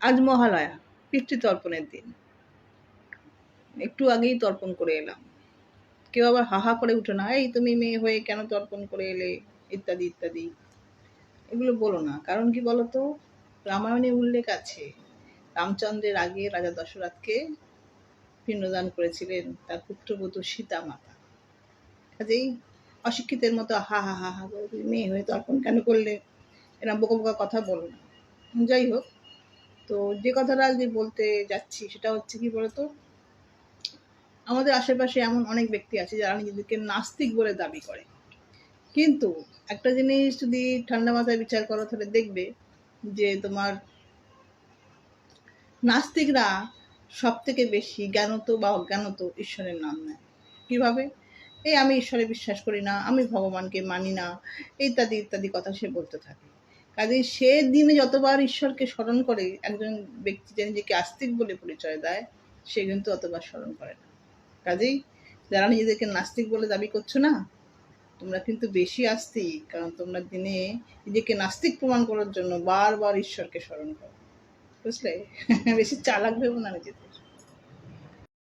আজ মহালয়া পিতৃতর্পণের দিন। একটু আগেই তর্পণ করে এলাম। কেউ আবার হাহা করে উঠে না, এই তুমি মেয়ে হয়ে কেন তর্পণ করে এলে? ইত্যাদি ইত্যাদি। এগুলো বলো না, কারণ কি বলো তো রামায়ণে উল্লেখ আছে, রামচন্দ্রের আগে রাজা দশরথকে পিণ্ডদান করেছিলেন তার পুত্রবধূ সীতা মাতা কাজেই অশিক্ষিতের মতো হা হা হা হা মেয়ে হয়ে তর্পণ কেন করলে? এরকম বোকা বোকা কথা বলো না। যাই হোক তো যে কথাটা আজকে বলতে যাচ্ছি, সেটা হচ্ছে কি বলতো? আমাদের আশেপাশে এমন অনেক ব্যক্তি আছে যারা নিজেদেরকে নাস্তিক বলে দাবি করে। কিন্তু একটা জিনিস যদি ঠান্ডা মাথায় বিচার করো, তাহলে দেখবে যে তোমার নাস্তিকরা সব থেকে বেশি জ্ঞানত বা অজ্ঞানত ঈশ্বরের নাম নেয়। কীভাবে? এই আমি ঈশ্বরে বিশ্বাস করি না, আমি ভগবানকে মানি না, ইত্যাদি ইত্যাদি কথা সে বলতে থাকে। কাজেই সে দিনে যতবার ঈশ্বরকে স্মরণ করে, একজন ব্যক্তি যে নিজেকে আস্তিক বলে পরিচয় দেয়, সে কিন্তু অতবার স্মরণ করে না। কাজেই যারা নিজেদেরকে নাস্তিক বলে দাবি করছ না, তোমরা কিন্তু বেশি আস্তিক, কারণ তোমরা দিনে নিজেকে নাস্তিক প্রমাণ করার জন্য বারবার ঈশ্বরকে স্মরণ করো। বুঝলে? বেশি চালাক ভেবো না নিজেদের।